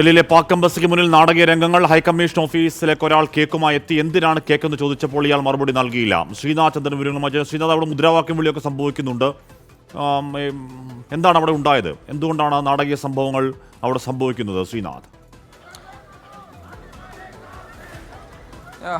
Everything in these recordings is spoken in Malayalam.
ഡൽഹിയിലെ പാക് എംബസിക്ക് മുന്നിൽ നാടകീയ രംഗങ്ങൾ ഹൈക്കമ്മീഷൻ ഓഫീസിലേക്ക് ഒരാൾ കേക്കുമായി എത്തി. എന്തിനാണ് കേക്കെന്ന് ചോദിച്ചപ്പോൾ ഇയാൾ മറുപടി നൽകിയില്ല. ശ്രീനാഥ് ചന്ദ്രൻ വിവരങ്ങളുമായി ശ്രീനാഥ് അവിടെ മുദ്രാവാക്യം വിളിയൊക്കെ സംഭവിക്കുന്നുണ്ട്. എന്താണ് അവിടെ ഉണ്ടായത്? എന്തുകൊണ്ടാണ് നാടകീയ സംഭവങ്ങൾ അവിടെ സംഭവിക്കുന്നത് ശ്രീനാഥ്?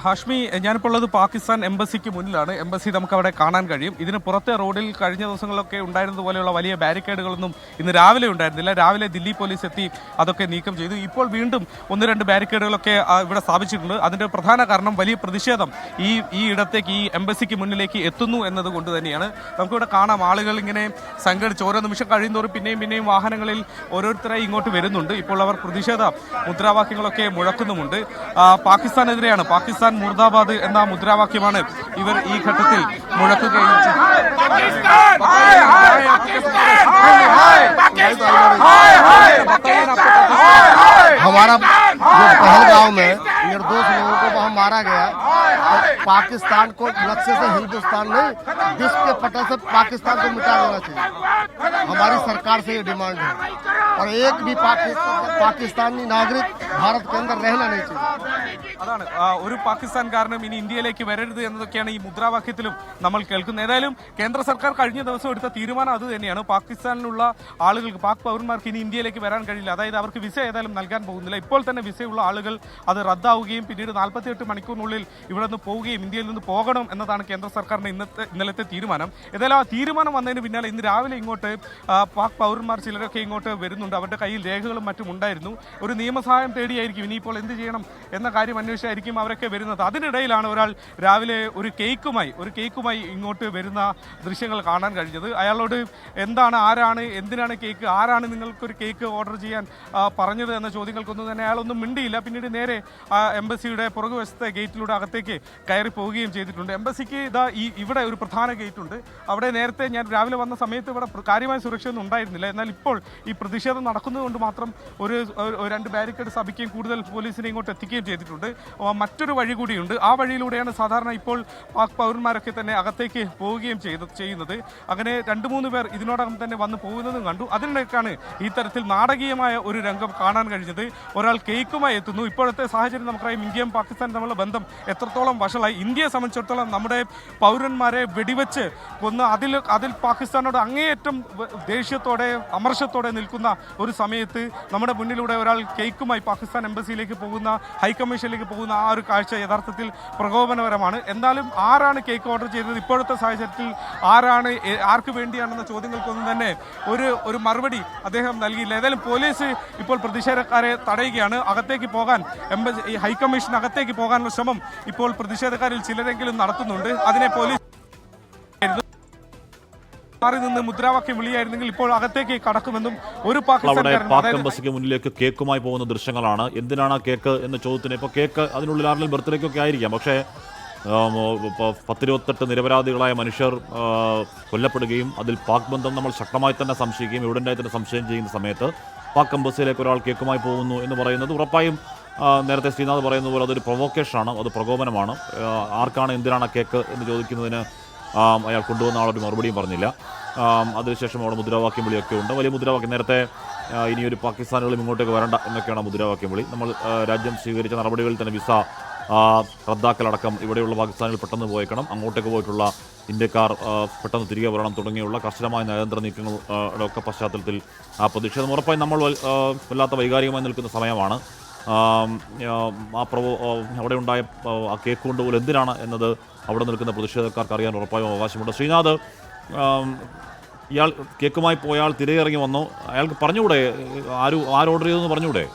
ഹാഷ്മി ഞാനിപ്പോൾ ഉള്ളത് പാകിസ്ഥാൻ എംബസിക്ക് മുന്നിലാണ്. എംബസി നമുക്ക് അവിടെ കാണാൻ കഴിയും. ഇതിന് പുറത്തെ റോഡിൽ കഴിഞ്ഞ ദിവസങ്ങളിലൊക്കെ ഉണ്ടായിരുന്നത് പോലെയുള്ള വലിയ ബാരിക്കേഡുകളൊന്നും ഇന്ന് രാവിലെ ഉണ്ടായിരുന്നില്ല. രാവിലെ ദില്ലി പോലീസ് എത്തി അതൊക്കെ നീക്കം ചെയ്തു. ഇപ്പോൾ വീണ്ടും ഒന്ന് രണ്ട് ബാരിക്കേഡുകളൊക്കെ ഇവിടെ സ്ഥാപിച്ചിട്ടുണ്ട്. അതിന്റെ പ്രധാന കാരണം വലിയ പ്രതിഷേധം ഈ ഈ ഇടത്തേക്ക് ഈ എംബസിക്ക് മുന്നിലേക്ക് എത്തുന്നു എന്നത് കൊണ്ട് തന്നെയാണ്. നമുക്കിവിടെ കാണാം ആളുകൾ ഇങ്ങനെ സംഘടിച്ച് ഓരോ നിമിഷം കഴിയുന്നതോറും പിന്നെയും പിന്നെയും വാഹനങ്ങളിൽ ഓരോരുത്തരായി ഇങ്ങോട്ട് വരുന്നുണ്ട്. ഇപ്പോൾ അവർ പ്രതിഷേധ മുദ്രാവാക്യങ്ങളൊക്കെ മുഴക്കുന്നുമുണ്ട്. പാകിസ്ഥാനെതിരെയാണ്. പാകിസ്ഥാൻ മുർദാബാദ് എന്ന മുദ്രാവാക്യമാണ് ഇവർ ഈ ഘട്ടത്തിൽ മുഴക്കുകയും हमारा जो पहलगांव में निर्दोष लोगों को वहाँ मारा गया और पाकिस्तान को लक्ष्य से हिंदुस्तान नहीं विश्व के पटल से पाकिस्तान को मिटा देना चाहिए हमारी सरकार से ये डिमांड है और एक भी पाकिस्तान पाकिस्तानी नागरिक भारत के अंदर रहना नहीं चाहिए അതാണ്. ഒരു പാകിസ്ഥാൻകാരനും ഇനി ഇന്ത്യയിലേക്ക് വരരുത് എന്നതൊക്കെയാണ് ഈ മുദ്രാവാക്യത്തിലും നമ്മൾ കേൾക്കുന്നത്. ഏതായാലും കേന്ദ്ര സർക്കാർ കഴിഞ്ഞ ദിവസം എടുത്ത തീരുമാനം അത് തന്നെയാണ്. പാകിസ്ഥാനിലുള്ള ആളുകൾക്ക് പാക് പൗരന്മാർക്ക് ഇനി ഇന്ത്യയിലേക്ക് വരാൻ കഴിയില്ല. അതായത് അവർക്ക് വിസ ഏതായാലും നൽകാൻ പോകുന്നില്ല. ഇപ്പോൾ തന്നെ വിസയുള്ള ആളുകൾ അത് റദ്ദാവുകയും പിന്നീട് നാൽപ്പത്തിയെട്ട് മണിക്കൂറിനുള്ളിൽ ഇവിടെ നിന്ന് പോവുകയും ഇന്ത്യയിൽ നിന്ന് പോകണം എന്നതാണ് കേന്ദ്ര സർക്കാരിന്റെ ഇന്നത്തെ ഇന്നലത്തെ തീരുമാനം. ഏതായാലും ആ തീരുമാനം വന്നതിന് പിന്നാലെ ഇന്ന് രാവിലെ ഇങ്ങോട്ട് പാക് പൗരന്മാർ ചിലരൊക്കെ ഇങ്ങോട്ട് വരുന്നുണ്ട്. അവരുടെ കയ്യിൽ രേഖകളും മറ്റും ഉണ്ടായിരുന്നു. ഒരു നിയമസഹായം തേടിയായിരിക്കും. ഇനിയിപ്പോൾ എന്ത് ചെയ്യണം എന്ന കാര്യം അന്വേഷിച്ചായിരിക്കും അവരൊക്കെ വരുന്നത്. അതിനിടയിലാണ് ഒരാൾ രാവിലെ ഒരു കേക്കുമായി ഒരു കേക്കുമായി ഇങ്ങോട്ട് വരുന്ന ദൃശ്യങ്ങൾ കാണാൻ കഴിഞ്ഞത്. അയാളോട് എന്താണ് ആരാണ് എന്തിനാണ് കേക്ക് ആരാണ് നിങ്ങൾക്കൊരു കേക്ക് ഓർഡർ ചെയ്യാൻ പറഞ്ഞത് എന്ന ചോദ്യങ്ങൾക്കൊന്നും തന്നെ അയാളൊന്നും മിണ്ടിയില്ല. പിന്നീട് നേരെ എംബസിയുടെ പുറകുവശത്തെ ഗേറ്റിലൂടെ അകത്തേക്ക് കയറി പോവുകയും ചെയ്തിട്ടുണ്ട്. എംബസിക്ക് ഇതാ ഈ ഇവിടെ ഒരു പ്രധാന ഗേറ്റ് ഉണ്ട് അവിടെ നേരത്തെ ഞാൻ രാവിലെ വന്ന സമയത്ത് ഇവിടെ കാര്യമായ സുരക്ഷയൊന്നും ഉണ്ടായിരുന്നില്ല. എന്നാൽ ഇപ്പോൾ ഈ പ്രതിഷേധം നടക്കുന്നതുകൊണ്ട് മാത്രം ഒരു രണ്ട് ബാരിക്കേഡ് സ്ഥാപിക്കുകയും കൂടുതൽ പോലീസിനെ ഇങ്ങോട്ട് എത്തിക്കുകയും ചെയ്തിട്ടുണ്ട്. മറ്റൊരു വഴി കൂടിയുണ്ട്. ആ വഴിയിലൂടെയാണ് സാധാരണ ഇപ്പോൾ പാക് പൗരന്മാരൊക്കെ തന്നെ അകത്തേക്ക് പോവുകയും ചെയ്ത് ചെയ്യുന്നത്. അങ്ങനെ രണ്ട് മൂന്ന് പേർ ഇതിനോടകം തന്നെ വന്ന് പോകുന്നതും കണ്ടു. അതിനിടയ്ക്കാണ് ഈ തരത്തിൽ നാടകീയമായ ഒരു രംഗം കാണാൻ കഴിഞ്ഞത്. ഒരാൾ കേക്കുമായി എത്തുന്നു. ഇപ്പോഴത്തെ സാഹചര്യം നമുക്കറിയാം. ഇന്ത്യയും പാകിസ്ഥാനും തമ്മിലുള്ള ബന്ധം എത്രത്തോളം വഷളായി. ഇന്ത്യയെ സംബന്ധിച്ചിടത്തോളം നമ്മുടെ പൗരന്മാരെ വെടിവെച്ച് കൊന്ന് അതിൽ അതിൽ പാകിസ്ഥാനോട് അങ്ങേയറ്റം ദേഷ്യത്തോടെ അമർഷത്തോടെ നിൽക്കുന്ന ഒരു സമയത്ത് നമ്മുടെ മുന്നിലൂടെ ഒരാൾ കേക്കുമായി പാകിസ്ഥാൻ എംബസിയിലേക്ക് പോകുന്ന ഹൈക്കമ്മീഷനിലേക്ക് പോകുന്ന ആ ഒരു കാഴ്ച യഥാർത്ഥത്തിൽ പ്രകോപനപരമാണ്. എന്നാലും ആരാണ് കേക്ക് ഓർഡർ ചെയ്തത്? ഇപ്പോഴത്തെ സാഹചര്യത്തിൽ ആരാണ് ആർക്ക് വേണ്ടിയാണെന്ന ചോദ്യങ്ങൾക്കൊന്നും തന്നെ ഒരു ഒരു മറുപടി അദ്ദേഹം നൽകിയില്ല. ഏതായാലും പോലീസ് ഇപ്പോൾ പ്രതിഷേധക്കാരെ തടയുകയാണ്. അകത്തേക്ക് പോകാൻ എംബസി ഹൈക്കമ്മീഷൻ അകത്തേക്ക് പോകാനുള്ള ശ്രമം ഇപ്പോൾ പ്രതിഷേധക്കാരിൽ ചിലരെങ്കിലും നടത്തുന്നുണ്ട്. അതിനെ പോലീസ് മാറി നിന്ന് മുദ്രാവാക്യം വിളിയായിരുന്നെങ്കിൽ ഇപ്പോൾ അകത്തേക്ക് കടക്കുമെന്നും ഒരു അവിടെ പാക് അതായത് എംബസിക്ക് മുന്നിലേക്ക് കേക്കുമായി പോകുന്ന ദൃശ്യങ്ങളാണ്. എന്തിനാണ് ആ കേക്ക് എന്ന ചോദ്യത്തിന്? ഇപ്പോൾ കേക്ക് അതിനുള്ളിൽ ആരെങ്കിലും ബർത്ത്ഡേക്കൊക്കെ ആയിരിക്കാം. പക്ഷേ പത്തിരുപത്തെട്ട് നിരപരാധികളായ മനുഷ്യർ കൊല്ലപ്പെടുകയും അതിൽ പാക് ബന്ധം നമ്മൾ ശക്തമായി തന്നെ സംശയിക്കുകയും എവിടെയായി തന്നെ സംശയം ചെയ്യുന്ന സമയത്ത് പാക് എംബസിയിലേക്ക് ഒരാൾ കേക്കുമായി പോകുന്നു എന്ന് പറയുന്നത് ഉറപ്പായും നേരത്തെ ശ്രീനാഥ് പറയുന്ന പോലെ അതൊരു പ്രൊവോക്കേഷനാണ് അത് പ്രകോപനമാണ്. ആർക്കാണ് എന്തിനാണ് കേക്ക് എന്ന് ചോദിക്കുന്നതിന് അയാൾ കൊണ്ടുവന്ന ആളൊരു മറുപടിയും പറഞ്ഞില്ല. അതിനുശേഷം അവിടെ മുദ്രാവാക്യം വിളിയൊക്കെ ഉണ്ട്. വലിയ മുദ്രാവാക്യം നേരത്തെ ഇനിയൊരു പാകിസ്ഥാനുകളും ഇങ്ങോട്ടേക്ക് വരണ്ട എന്നൊക്കെയാണ് മുദ്രാവാക്യം വിളി. നമ്മൾ രാജ്യം സ്വീകരിച്ച നടപടികളിൽ തന്നെ വിസ റദ്ദാക്കലടക്കം ഇവിടെയുള്ള പാകിസ്ഥാനിൽ പെട്ടെന്ന് പോയേക്കണം. അങ്ങോട്ടേക്ക് പോയിട്ടുള്ള ഇന്ത്യക്കാർ പെട്ടെന്ന് തിരികെ വരണം തുടങ്ങിയുള്ള കർശനമായ നയതന്ത്ര നീക്കങ്ങളുടെ ഒക്കെ പശ്ചാത്തലത്തിൽ ആ പ്രതിഷേധം ഉറപ്പായും നമ്മൾ വല്ലാത്ത വൈകാരികമായി നിൽക്കുന്ന സമയമാണ്. ആം, പ്രവോ അവിടെ ഉണ്ടായ ആ, കേക്ക് കൊണ്ടുപോലും എന്തിനാണ് എന്നത് അവിടെ നിൽക്കുന്ന പ്രതിഷേധക്കാർക്ക് അറിയാൻ ഉറപ്പായും അവകാശമുണ്ട്. ശ്രീനാഥ് ഇയാൾ കേക്കുമായി പോയാൽ തിരികെ ഇറങ്ങി വന്നു. അയാൾക്ക് പറഞ്ഞുകൂടെ? ആരും ആരോർഡർ ചെയ്തെന്ന് പറഞ്ഞുകൂടെ?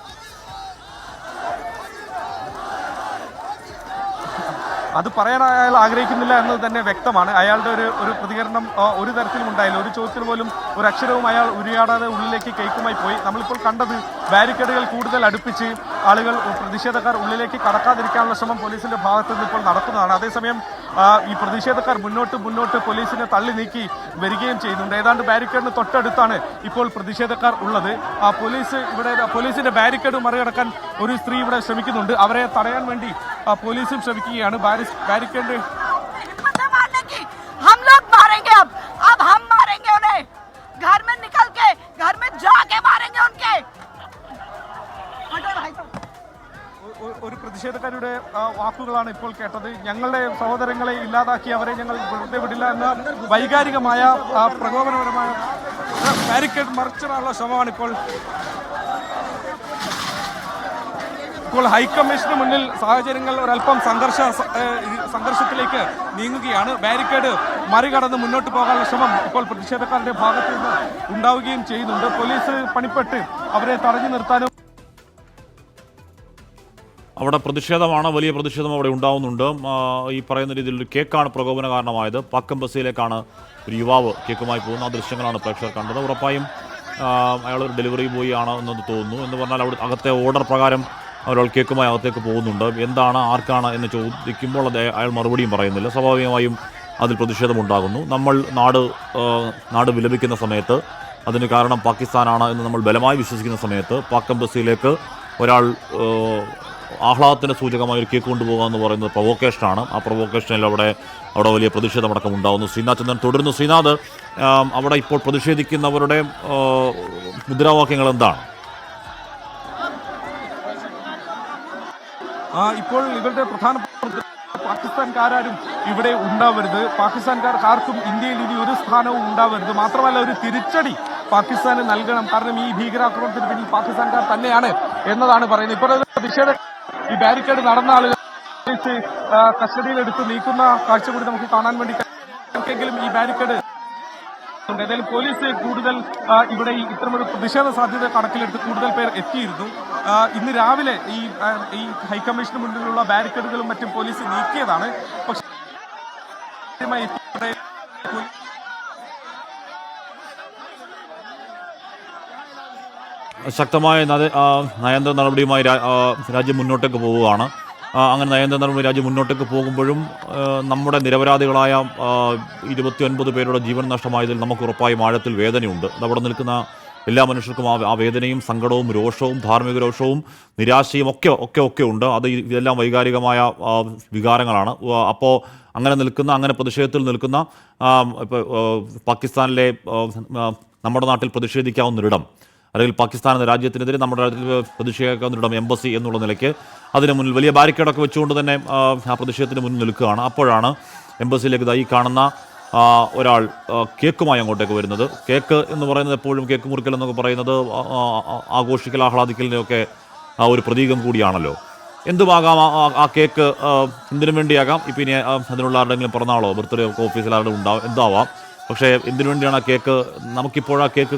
അത് പറയാൻ അയാൾ ആഗ്രഹിക്കുന്നില്ല എന്ന് തന്നെ വ്യക്തമാണ്. അയാളുടെ ഒരു ഒരു പ്രതികരണം ഒരു തരത്തിലും ഉണ്ടായില്ല. ഒരു ചോദ്യത്തിന് പോലും ഒരു അക്ഷരവും അയാൾ ഉരിയാടാതെ ഉള്ളിലേക്ക് കേക്കുമായി പോയി. നമ്മളിപ്പോൾ കണ്ടത് ബാരിക്കേഡുകൾ കൂടുതൽ അടുപ്പിച്ച് ആളുകൾ പ്രതിഷേധക്കാർ ഉള്ളിലേക്ക് കടക്കാതിരിക്കാനുള്ള ശ്രമം പോലീസിന്റെ ഭാഗത്ത് നിന്ന് ഇപ്പോൾ നടക്കുന്നതാണ്. അതേസമയം ഈ പ്രതിഷേധക്കാർ മുന്നോട്ട് മുന്നോട്ട് പോലീസിനെ തള്ളി നീക്കി വരികയും ചെയ്യുന്നുണ്ട്. ഏതാണ്ട് ബാരിക്കേഡിന് തൊട്ടടുത്താണ് ഇപ്പോൾ പ്രതിഷേധക്കാർ ഉള്ളത്. ആ പോലീസ് ഇവിടെ പോലീസിന്റെ ബാരിക്കേഡ് മറികടക്കാൻ ഒരു സ്ത്രീ ഇവിടെ ശ്രമിക്കുന്നുണ്ട്. അവരെ തടയാൻ വേണ്ടി പോലീസും ശ്രമിക്കുകയാണ്. ബാരി- ബാരിക്കേഡ് പ്രതിഷേധക്കാരുടെ വാക്കുകളാണ് ഇപ്പോൾ കേട്ടത്. ഞങ്ങളുടെ സഹോദരങ്ങളെ ഇല്ലാതാക്കി അവരെ ഞങ്ങൾ വെറുതെ വിടില്ല എന്ന വൈകാരികമായ പ്രകോപനപരമായ ബാരിക്കേഡ് മറിച്ചിടാനുള്ള ശ്രമമാണ് ഇപ്പോൾ ഇപ്പോൾ ഹൈക്കമ്മീഷന് മുന്നിൽ സാഹചര്യങ്ങൾ ഒരല്പം സംഘർഷ സംഘർഷത്തിലേക്ക് നീങ്ങുകയാണ്. ബാരിക്കേഡ് മറികടന്ന് മുന്നോട്ട് പോകാനുള്ള ശ്രമം ഇപ്പോൾ പ്രതിഷേധക്കാരുടെ ഭാഗത്ത് നിന്ന് ഉണ്ടാവുകയും ചെയ്യുന്നുണ്ട്. പോലീസ് പണിപ്പെട്ട് അവരെ തടഞ്ഞു നിർത്താനും അവിടെ പ്രതിഷേധമാണ് വലിയ പ്രതിഷേധം അവിടെ ഉണ്ടാവുന്നുണ്ട്. ഈ പറയുന്ന രീതിയിൽ ഒരു കേക്കാണ് പ്രകോപന കാരണമായത്. പാക്കം ബസ്സിലേക്കാണ് ഒരു യുവാവ് കേക്കുമായി പോകുന്ന ആ ദൃശ്യങ്ങളാണ് പ്രേക്ഷകർ കണ്ടത്. ഉറപ്പായും അയാൾ ഒരു ഡെലിവറി ബോയ് ആണ് എന്നത് തോന്നുന്നു. എന്ന് പറഞ്ഞാൽ അവിടെ അകത്തെ ഓർഡർ പ്രകാരം ഒരാൾ കേക്കുമായി അകത്തേക്ക് പോകുന്നുണ്ട്. എന്താണ് ആർക്കാണ് എന്ന് ചോദിക്കുമ്പോൾ അത് അയാൾ മറുപടിയും പറയുന്നില്ല. സ്വാഭാവികമായും അതിൽ പ്രതിഷേധമുണ്ടാകുന്നു. നമ്മൾ നാട് നാട് വിലപിക്കുന്ന സമയത്ത് അതിന് കാരണം പാകിസ്ഥാനാണ് എന്ന് നമ്മൾ ബലമായി വിശ്വസിക്കുന്ന സമയത്ത് പാക് ഒരാൾ ആ, സൂചകമായി ഒരു കേക്ക് കൊണ്ടുപോകുക എന്ന് പറയുന്നത് പ്രൊവോക്കേഷനാണ് ആ പ്രൊവോക്കേഷനിൽ അവിടെ അവിടെ വലിയ പ്രതിഷേധമടക്കം ഉണ്ടാകുന്നു ശ്രീനാഥ് ചന്ദ്രൻ തുടരുന്നു. ശ്രീനാഥ് അവിടെ ഇപ്പോൾ പ്രതിഷേധിക്കുന്നവരുടെ മുദ്രാവാക്യങ്ങൾ എന്താണ്? ഇപ്പോൾ ഇവരുടെ പ്രധാന പാകിസ്ഥാൻകാരും ഇവിടെ ഉണ്ടാവരുത്. പാകിസ്ഥാൻകാർ ആർക്കും ഇന്ത്യയിൽ ഇനി ഒരു സ്ഥാനവും ഉണ്ടാവരുത്. മാത്രമല്ല ഒരു തിരിച്ചടി പാകിസ്ഥാന് നൽകണം. കാരണം ഈ ഭീകരാക്രമണത്തിന് പിന്നിൽ പാകിസ്ഥാൻകാർ തന്നെയാണ് എന്നതാണ് പറയുന്നത്. ഇപ്പോൾ പ്രതിഷേധ ഈ ബാരിക്കേഡ് നടന്ന ആളുകൾ കസ്റ്റഡിയിലെടുത്ത് നീക്കുന്ന കാഴ്ച കൂടി നമുക്ക് കാണാൻ വേണ്ടി ആർക്കെങ്കിലും ഈ ബാരിക്കേഡ്. ഏതായാലും പോലീസ് കൂടുതൽ ഇവിടെ ഇത്തരമൊരു പ്രതിഷേധ സാധ്യത കണക്കിലെടുത്ത് കൂടുതൽ പേർ എത്തിയിരുന്നു ഇന്ന് രാവിലെ ഈ ഈ ഹൈക്കമ്മീഷന് മുന്നിലുള്ള ബാരിക്കേഡുകളും മറ്റും പോലീസ് നീക്കിയതാണ് പക്ഷേ ശക്തമായ നയതന്ത്ര നടപടിയുമായി രാജ്യം മുന്നോട്ടേക്ക് പോവുകയാണ്. അങ്ങനെ നയതന്ത്ര നടപടി രാജ്യം മുന്നോട്ടേക്ക് പോകുമ്പോഴും നമ്മുടെ നിരപരാധികളായ ഇരുപത്തിയൊൻപത് പേരുടെ ജീവൻ നഷ്ടമായതിൽ നമുക്ക് ഉറപ്പായും ആഴത്തിൽ വേദനയുണ്ട്. അതവിടെ നിൽക്കുന്ന എല്ലാ മനുഷ്യർക്കും ആ ആ വേദനയും സങ്കടവും രോഷവും ധാർമ്മിക രോഷവും നിരാശയും ഒക്കെ ഒക്കെ ഒക്കെ ഉണ്ട്. അത് ഇതെല്ലാം വൈകാരികമായ വികാരങ്ങളാണ്. അപ്പോൾ അങ്ങനെ നിൽക്കുന്ന അങ്ങനെ പ്രതിഷേധത്തിൽ നിൽക്കുന്ന പാകിസ്ഥാനിലെ നമ്മുടെ നാട്ടിൽ പ്രതിഷേധിക്കാവുന്നൊരിടം. അല്ലെങ്കിൽ പാകിസ്ഥാൻ എന്ന രാജ്യത്തിനെതിരെ നമ്മുടെ രാജ്യത്തിൽ പ്രതിഷേധിക്കാവുന്നൊരിടം എംബസി എന്നുള്ള നിലയ്ക്ക് അതിന് മുന്നിൽ വലിയ ബാരിക്കേഡൊക്കെ വെച്ചുകൊണ്ട് തന്നെ ആ, പ്രതിഷേധത്തിന് മുന്നിൽ നിൽക്കുകയാണ്. അപ്പോഴാണ് എംബസിയിലേക്ക് ഈ കാണുന്ന ഒരാൾ കേക്കുമായി അങ്ങോട്ടേക്ക് വരുന്നത്. കേക്ക് എന്ന് പറയുന്നത് എപ്പോഴും കേക്ക് മുറിക്കൽ എന്നൊക്കെ പറയുന്നത് ആഘോഷിക്കൽ ആഹ്ലാദിക്കലിന്റെയൊക്കെ ആ ഒരു പ്രതീകം കൂടിയാണല്ലോ. എന്തുമാകാം ആ- കേക്ക് എന്തിനു വേണ്ടിയാകാം. ഇപ്പം ഇനി അതിനുള്ള ആരുടെങ്കിലും പിറന്നാളോ ബർത്ത്ഡേ ഒക്കെ ഓഫീസിൽ ആരുടെ ഉണ്ടാവും എന്താവാം. പക്ഷേ എന്തിനു വേണ്ടിയാണ് ആ കേക്ക്? നമുക്കിപ്പോൾ ആ കേക്ക്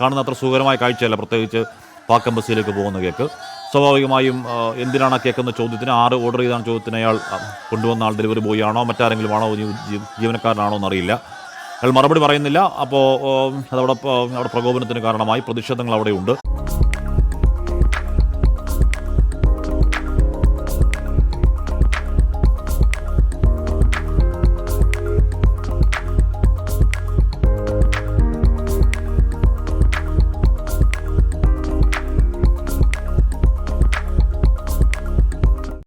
കാണുന്ന അത്ര സുഖകരമായ കാഴ്ചയല്ല പ്രത്യേകിച്ച് പാക്ക് എംബസിയിലേക്ക് പോകുന്ന കേക്ക്. സ്വാഭാവികമായും എന്തിനാണ് ആ കേക്ക് എന്ന ചോദ്യത്തിന് ആറ് ഓർഡർ ചെയ്താണ് ചോദ്യത്തിന് അയാൾ കൊണ്ടുവന്ന ആൾ ഡെലിവറി ബോയ് ആണോ മറ്റാരെങ്കിലും ആണോ ജീവനക്കാരനാണോ എന്നറിയില്ല. അയാൾ മറുപടി പറയുന്നില്ല. അപ്പോൾ അതവിടെ അവിടെ പ്രകോപനത്തിന് കാരണമായി പ്രതിഷേധങ്ങൾ അവിടെയുണ്ട്.